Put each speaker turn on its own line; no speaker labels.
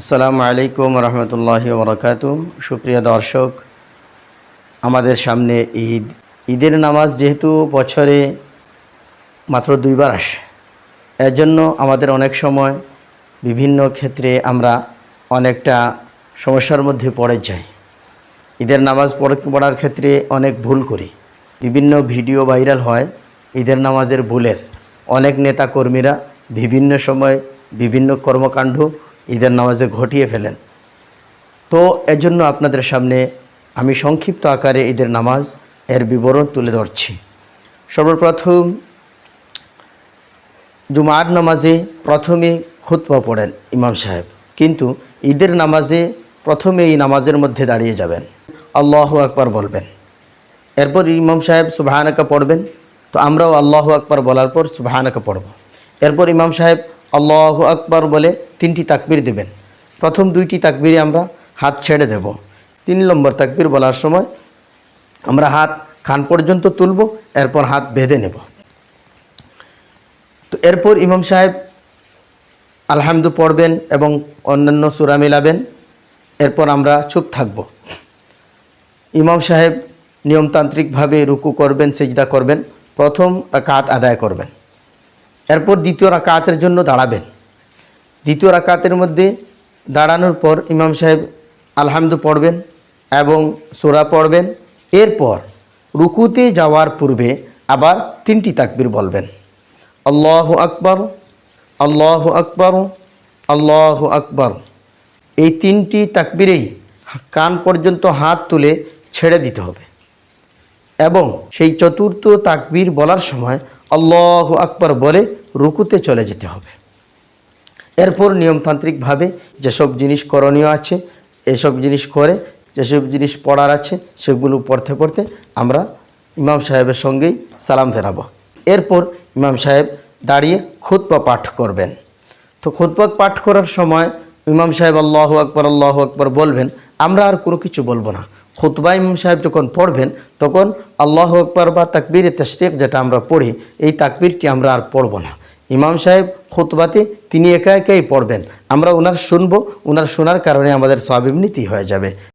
আসসালামু আলাইকুম রহমতুল্লাহ বরকাত সুপ্রিয় দর্শক, আমাদের সামনে ঈদ। ঈদের নামাজ যেহেতু বছরে মাত্র দুইবার আসে এর জন্য আমাদের অনেক সময় বিভিন্ন ক্ষেত্রে আমরা অনেকটা সমস্যার মধ্যে পড়ে যাই। ঈদের নামাজ পড়ে, পড়ার ক্ষেত্রে অনেক ভুল করি। বিভিন্ন ভিডিও ভাইরাল হয় ঈদের নামাজের ভুলের। অনেক নেতা কর্মীরা বিভিন্ন সময় বিভিন্ন কর্মকাণ্ড ঈদের নামাজে ঘটিয়ে ফেলেন। তো এর জন্য আপনাদের সামনে আমি সংক্ষিপ্ত আকারে ঈদের নামাজ এর বিবরণ তুলে ধরছি। সর্বপ্রথম জুমার নামাজে প্রথমে খুতবা পড়েন ইমাম সাহেব, কিন্তু ঈদের নামাজে প্রথমে এই নামাজের মধ্যে দাঁড়িয়ে যাবেন। আল্লাহ আকবার বলবেন। এরপর ইমাম সাহেব সুবাহানাকা পড়বেন। তো আমরাও আল্লাহ আকবার বলার পর সুবাহানাকা পড়ব। এরপর ইমাম সাহেব আল্লাহ আকবর বলে তিনটি তাকবির দেবেন। প্রথম দুইটি তাকবিরে আমরা হাত ছেড়ে দেব। তিন নম্বর তাকবির বলার সময় আমরা হাত খান পর্যন্ত তুলব, এরপর হাত বেঁধে নেব। তো এরপর ইমাম সাহেব আলহামদু পড়বেন এবং অন্যান্য সুরা মিলাবেন। এরপর আমরা চুপ থাকব। ইমাম সাহেব নিয়মতান্ত্রিকভাবে রুকু করবেন, সেজদা করবেন। প্রথম রাকাত আদায় করবেন। এরপর দ্বিতীয় রাকাতের জন্য দাঁড়াবেন। দ্বিতীয় রাকাতের মধ্যে দাঁড়ানোর পর ইমাম সাহেব আলহামদু পড়বেন এবং সোরা পড়বেন। এরপর রুকুতে যাওয়ার পূর্বে আবার তিনটি তাকবির বলবেন। আল্লাহ আকবর আল্লাহ আকবর আল্লাহ আকবর। এই তিনটি তাকবিরেই কান পর্যন্ত হাত তুলে ছেড়ে দিতে হবে। এবং সেই চতুর্থ তাকবীর বলার সময় আল্লাহ আকবর বলে রুকুতে চলে যেতে হবে। এরপর নিয়মতান্ত্রিকভাবে যেসব জিনিস করণীয় আছে, এসব জিনিস করে, যেসব জিনিস পড়ার আছে, সেগুলো পড়তে পড়তে আমরা ইমাম সাহেবের সঙ্গেই সালাম ফেরাবো। এরপর ইমাম সাহেব দাঁড়িয়ে খুতবা পাঠ করবেন। তো খুতবা পাঠ করার সময় ইমাম সাহেব আল্লাহ আকবর আল্লাহ আকবর বলবেন, আমরা আর কোনো কিছু বলব না। খুতবা ইমাম সাহেব যখন পড়বেন, তখন আল্লাহ আকবর বা তাকবীর তশরিক যেটা আমরা পড়ি, এই তাকবীরটি আমরা আর পড়ব না। ইমাম সাহেব খুতবাতে তিনি একা একাই পড়বেন। আমরা ওনার শুনব ওনার শোনার কারণে আমাদের সব এমনিতেই হয়ে যাবে।